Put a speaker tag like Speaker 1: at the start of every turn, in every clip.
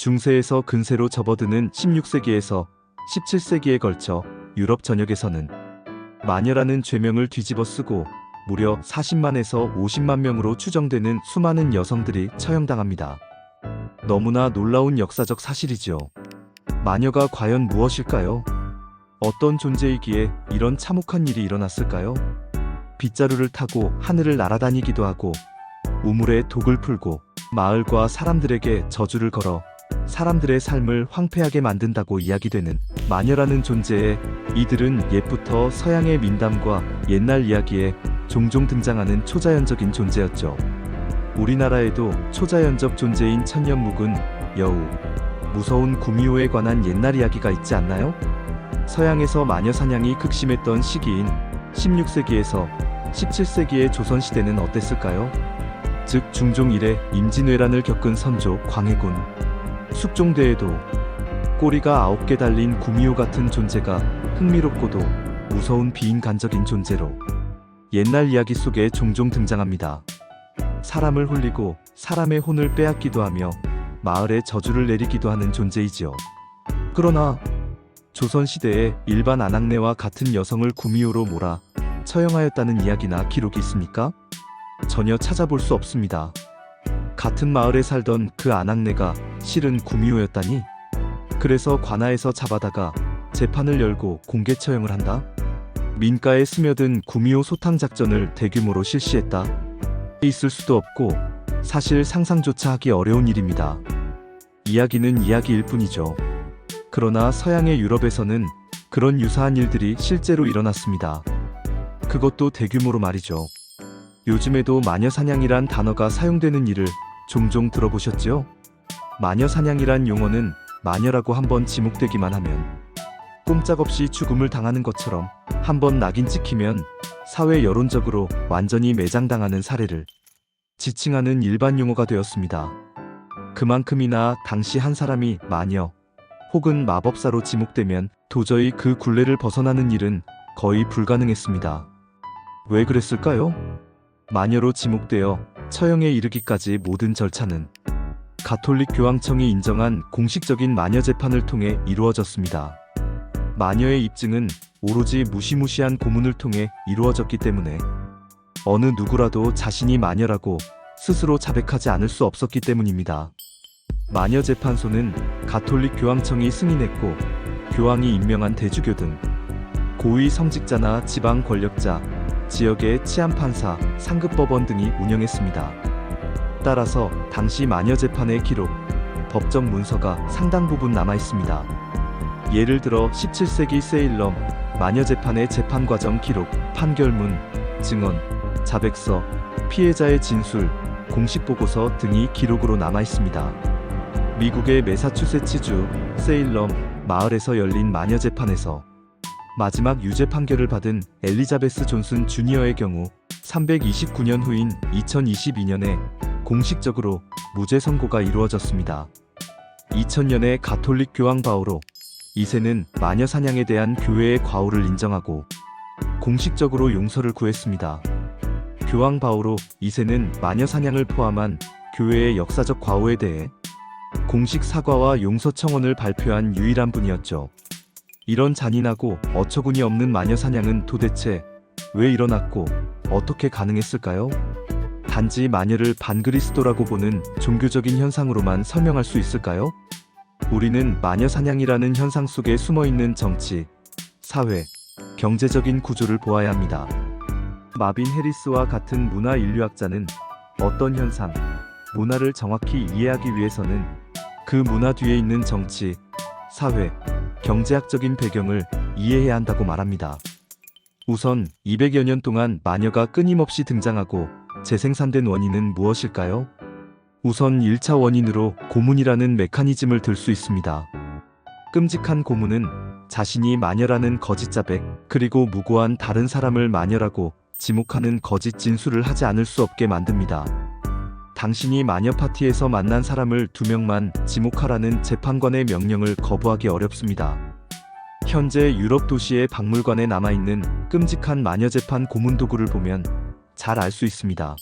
Speaker 1: 중세에서 근세로 접어드는 16세기에서 17세기에 걸쳐 유럽 전역에서는 마녀라는 죄명을 뒤집어 쓰고 무려 40만에서 50만 명으로 추정되는 수많은 여성들이 처형당합니다. 너무나 놀라운 역사적 사실이죠. 마녀가 과연 무엇일까요? 어떤 존재이기에 이런 참혹한 일이 일어났을까요? 빗자루를 타고 하늘을 날아다니기도 하고 우물에 독을 풀고 마을과 사람들에게 저주를 걸어 사람들의 삶을 황폐하게 만든다고 이야기되는 마녀라는 존재에 이들은 옛부터 서양의 민담과 옛날 이야기에 종종 등장하는 초자연적인 존재였죠. 우리나라에도 초자연적 존재인 천년묵은 여우, 무서운 구미호에 관한 옛날 이야기가 있지 않나요? 서양에서 마녀 사냥이 극심했던 시기인 16세기에서 17세기의 조선시대는 어땠을까요? 즉 중종 이래 임진왜란을 겪은 선조 광해군 숙종대에도 꼬리가 아홉 개 달린 구미호 같은 존재가 흥미롭고도 무서운 비인간적인 존재로 옛날 이야기 속에 종종 등장합니다. 사람을 홀리고 사람의 혼을 빼앗기도 하며 마을에 저주를 내리기도 하는 존재이지요. 그러나 조선시대에 일반 아낙네와 같은 여성을 구미호로 몰아 처형하였다는 이야기나 기록이 있습니까? 전혀 찾아볼 수 없습니다. 같은 마을에 살던 그 아낙네가 실은 구미호였다니? 그래서 관아에서 잡아다가 재판을 열고 공개 처형을 한다? 민가에 스며든 구미호 소탕 작전을 대규모로 실시했다? 있을 수도 없고 사실 상상조차 하기 어려운 일입니다. 이야기는 이야기일 뿐이죠. 그러나 서양의 유럽에서는 그런 유사한 일들이 실제로 일어났습니다. 그것도 대규모로 말이죠. 요즘에도 마녀 사냥이란 단어가 사용되는 일을 종종 들어보셨죠? 마녀 사냥이란 용어는 마녀라고 한번 지목되기만 하면 꼼짝없이 죽음을 당하는 것처럼 한번 낙인 찍히면 사회 여론적으로 완전히 매장당하는 사례를 지칭하는 일반 용어가 되었습니다. 그만큼이나 당시 한 사람이 마녀 혹은 마법사로 지목되면 도저히 그 굴레를 벗어나는 일은 거의 불가능했습니다. 왜 그랬을까요? 마녀로 지목되어 처형에 이르기까지 모든 절차는 가톨릭 교황청이 인정한 공식적인 마녀 재판을 통해 이루어졌습니다. 마녀의 입증은 오로지 무시무시한 고문을 통해 이루어졌기 때문에 어느 누구라도 자신이 마녀라고 스스로 자백하지 않을 수 없었기 때문입니다. 마녀 재판소는 가톨릭 교황청이 승인했고 교황이 임명한 대주교 등 고위 성직자나 지방 권력자, 지역의 치안 판사, 상급 법원 등이 운영했습니다. 따라서 당시 마녀 재판의 기록, 법적 문서가 상당 부분 남아 있습니다. 예를 들어 17세기 세일럼 마녀 재판의 재판 과정 기록, 판결문, 증언, 자백서, 피해자의 진술, 공식 보고서 등이 기록으로 남아 있습니다. 미국의 매사추세츠주 세일럼 마을에서 열린 마녀 재판에서 마지막 유죄 판결을 받은 엘리자베스 존슨 주니어의 경우 329년 후인 2022년에 공식적으로 무죄 선고가 이루어졌습니다. 2000년에 가톨릭 교황 바오로 2세는 마녀 사냥에 대한 교회의 과오를 인정하고 공식적으로 용서를 구했습니다. 교황 바오로 2세는 마녀 사냥을 포함한 교회의 역사적 과오에 대해 공식 사과와 용서 청원을 발표한 유일한 분이었죠. 이런 잔인하고 어처구니 없는 마녀 사냥은 도대체 왜 일어났고 어떻게 가능했을까요? 단지 마녀를 반그리스도라고 보는 종교적인 현상으로만 설명할 수 있을까요? 우리는 마녀 사냥이라는 현상 속에 숨어 있는 정치, 사회, 경제적인 구조를 보아야 합니다. 마빈 해리스와 같은 문화 인류학자는 어떤 현상, 문화를 정확히 이해하기 위해서는 그 문화 뒤에 있는 정치, 사회, 경제학적인 배경을 이해해야 한다고 말합니다. 우선 200여 년 동안 마녀가 끊임없이 등장하고 재생산된 원인은 무엇일까요? 우선 1차 원인으로 고문이라는 메커니즘을 들 수 있습니다. 끔찍한 고문은 자신이 마녀라는 거짓 자백, 그리고 무고한 다른 사람을 마녀라고 지목하는 거짓 진술을 하지 않을 수 없게 만듭니다. 당신이 마녀 파티에서 만난 사람을 두 명만 지목하라는 재판관의 명령을 거부하기 어렵습니다. 현재 유럽 도시의 박물관에 남아있는 끔찍한 마녀 재판 고문 도구를 보면 잘 알 수 있습니다.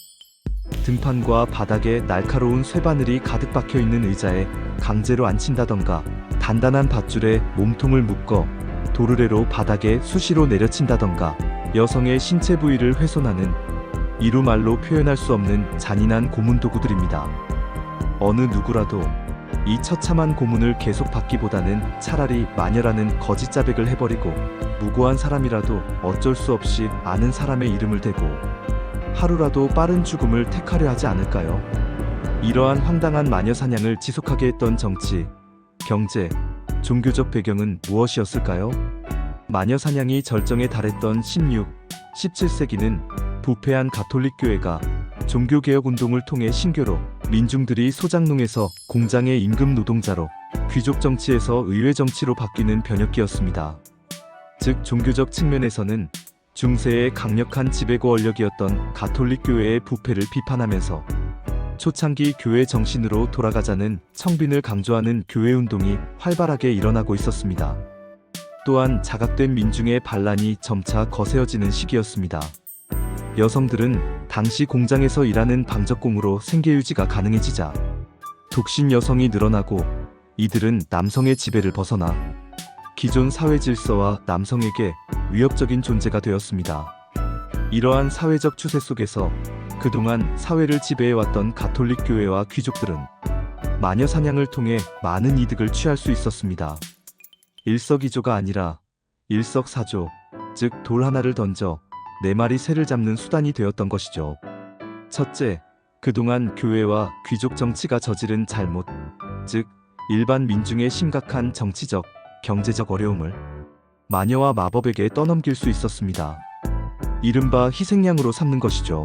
Speaker 1: 등판과 바닥에 날카로운 쇠바늘이 가득 박혀 있는 의자에 강제로 앉힌다던가 단단한 밧줄에 몸통을 묶어 도르래로 바닥에 수시로 내려친다던가 여성의 신체 부위를 훼손하는 이루 말로 표현할 수 없는 잔인한 고문 도구들입니다. 어느 누구라도 이 처참한 고문을 계속 받기보다는 차라리 마녀라는 거짓 자백을 해버리고 무고한 사람이라도 어쩔 수 없이 아는 사람의 이름을 대고 하루라도 빠른 죽음을 택하려 하지 않을까요? 이러한 황당한 마녀 사냥을 지속하게 했던 정치, 경제, 종교적 배경은 무엇이었을까요? 마녀 사냥이 절정에 달했던 16, 17세기는 부패한 가톨릭 교회가 종교개혁 운동을 통해 신교로 민중들이 소장농에서 공장의 임금 노동자로 귀족 정치에서 의회 정치로 바뀌는 변혁기였습니다. 즉 종교적 측면에서는 중세의 강력한 지배고 원력이었던 가톨릭 교회의 부패를 비판하면서 초창기 교회 정신으로 돌아가자는 청빈을 강조하는 교회 운동이 활발하게 일어나고 있었습니다. 또한 자각된 민중의 반란이 점차 거세어지는 시기였습니다. 여성들은 당시 공장에서 일하는 방적공으로 생계 유지가 가능해지자 독신 여성이 늘어나고 이들은 남성의 지배를 벗어나 기존 사회 질서와 남성에게 위협적인 존재가 되었습니다. 이러한 사회적 추세 속에서 그동안 사회를 지배해왔던 가톨릭 교회와 귀족들은 마녀 사냥을 통해 많은 이득을 취할 수 있었습니다. 일석이조가 아니라 일석사조, 즉 돌 하나를 던져 네 마리 새를 잡는 수단이 되었던 것이죠. 첫째, 그동안 교회와 귀족 정치가 저지른 잘못, 즉 일반 민중의 심각한 정치적, 경제적 어려움을 마녀와 마법에게 떠넘길 수 있었습니다. 이른바 희생양으로 삼는 것이죠.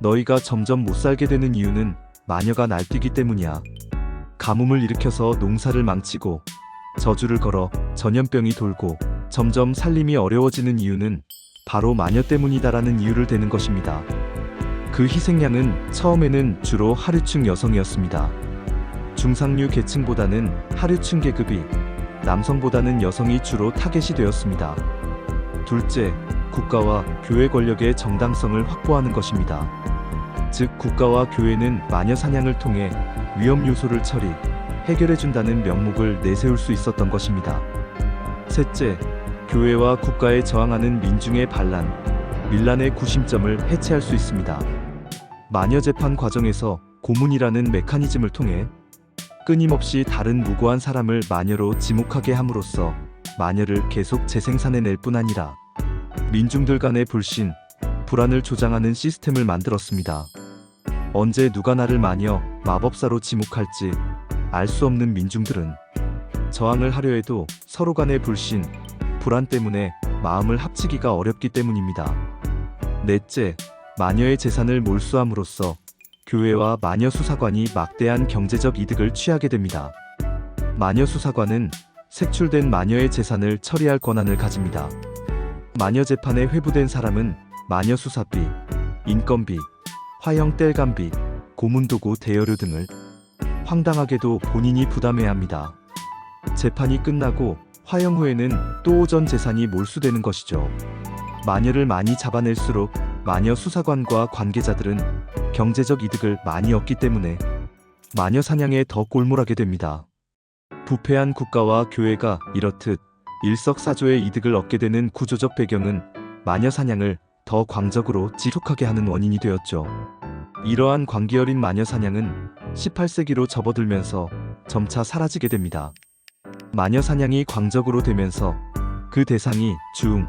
Speaker 1: 너희가 점점 못 살게 되는 이유는 마녀가 날뛰기 때문이야. 가뭄을 일으켜서 농사를 망치고 저주를 걸어 전염병이 돌고 점점 살림이 어려워지는 이유는 바로 마녀 때문이다라는 이유를 대는 것입니다. 그 희생양은 처음에는 주로 하류층 여성이었습니다. 중상류 계층보다는 하류층 계급이 남성보다는 여성이 주로 타겟이 되었습니다. 둘째, 국가와 교회 권력의 정당성을 확보하는 것입니다. 즉, 국가와 교회는 마녀 사냥을 통해 위험 요소를 처리, 해결해준다는 명목을 내세울 수 있었던 것입니다. 셋째, 교회와 국가에 저항하는 민중의 반란, 밀란의 구심점을 해체할 수 있습니다. 마녀 재판 과정에서 고문이라는 메커니즘을 통해 끊임없이 다른 무고한 사람을 마녀로 지목하게 함으로써 마녀를 계속 재생산해낼 뿐 아니라 민중들 간의 불신, 불안을 조장하는 시스템을 만들었습니다. 언제 누가 나를 마녀, 마법사로 지목할지 알 수 없는 민중들은 저항을 하려 해도 서로 간의 불신, 불안 때문에 마음을 합치기가 어렵기 때문입니다. 넷째, 마녀의 재산을 몰수함으로써 교회와 마녀 수사관이 막대한 경제적 이득을 취하게 됩니다. 마녀 수사관은 색출된 마녀의 재산을 처리할 권한을 가집니다. 마녀 재판에 회부된 사람은 마녀 수사비, 인건비, 화형 뗄감비, 고문도구 대여료 등을 황당하게도 본인이 부담해야 합니다. 재판이 끝나고 화형 후에는 또 오전 재산이 몰수되는 것이죠. 마녀를 많이 잡아낼수록 마녀 수사관과 관계자들은 경제적 이득을 많이 얻기 때문에 마녀 사냥에 더 골몰하게 됩니다. 부패한 국가와 교회가 이렇듯 일석사조의 이득을 얻게 되는 구조적 배경은 마녀 사냥을 더 광적으로 지속하게 하는 원인이 되었죠. 이러한 광기어린 마녀 사냥은 18세기로 접어들면서 점차 사라지게 됩니다. 마녀 사냥이 광적으로 되면서 그 대상이 중,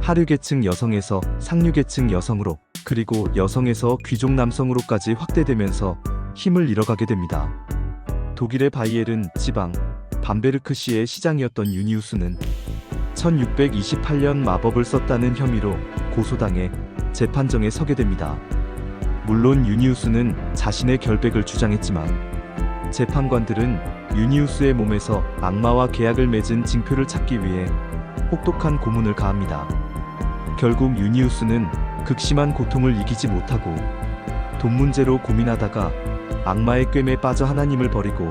Speaker 1: 하류계층 여성에서 상류계층 여성으로 그리고 여성에서 귀족 남성으로까지 확대되면서 힘을 잃어가게 됩니다. 독일의 바이에른 지방 밤베르크시의 시장이었던 유니우스는 1628년 마법을 썼다는 혐의로 고소당해 재판정에 서게 됩니다. 물론 유니우스는 자신의 결백을 주장했지만 재판관들은 유니우스의 몸에서 악마와 계약을 맺은 징표를 찾기 위해 혹독한 고문을 가합니다. 결국 유니우스는 극심한 고통을 이기지 못하고 돈 문제로 고민하다가 악마의 꿰매 빠져 하나님을 버리고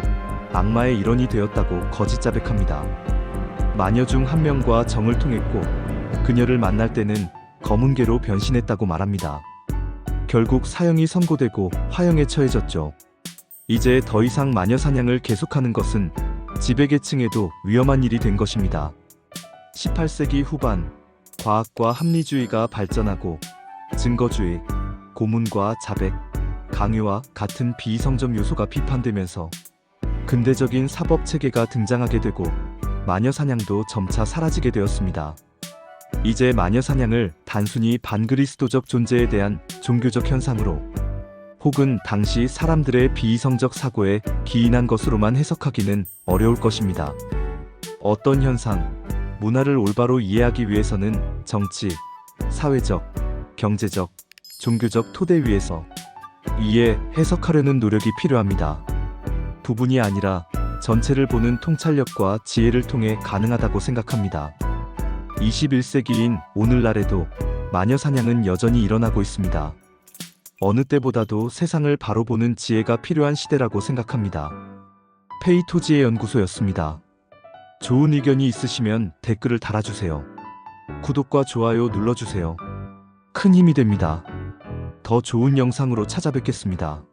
Speaker 1: 악마의 일원이 되었다고 거짓 자백합니다. 마녀 중 한 명과 정을 통했고 그녀를 만날 때는 검은 개로 변신했다고 말합니다. 결국 사형이 선고되고 화형에 처해졌죠. 이제 더 이상 마녀 사냥을 계속하는 것은 지배계층에도 위험한 일이 된 것입니다. 18세기 후반 과학과 합리주의가 발전하고 증거주의, 고문과 자백, 강요와 같은 비이성적 요소가 비판되면서 근대적인 사법 체계가 등장하게 되고 마녀 사냥도 점차 사라지게 되었습니다. 이제 마녀 사냥을 단순히 반그리스도적 존재에 대한 종교적 현상으로 혹은 당시 사람들의 비이성적 사고에 기인한 것으로만 해석하기는 어려울 것입니다. 어떤 현상, 문화를 올바로 이해하기 위해서는 정치, 사회적, 경제적, 종교적 토대 위에서 이해, 해석하려는 노력이 필요합니다. 부분이 아니라 전체를 보는 통찰력과 지혜를 통해 가능하다고 생각합니다. 21세기인 오늘날에도 마녀 사냥은 여전히 일어나고 있습니다. 어느 때보다도 세상을 바로 보는 지혜가 필요한 시대라고 생각합니다. 페이토지의 연구소였습니다. 좋은 의견이 있으시면 댓글을 달아주세요. 구독과 좋아요 눌러주세요. 큰 힘이 됩니다. 더 좋은 영상으로 찾아뵙겠습니다.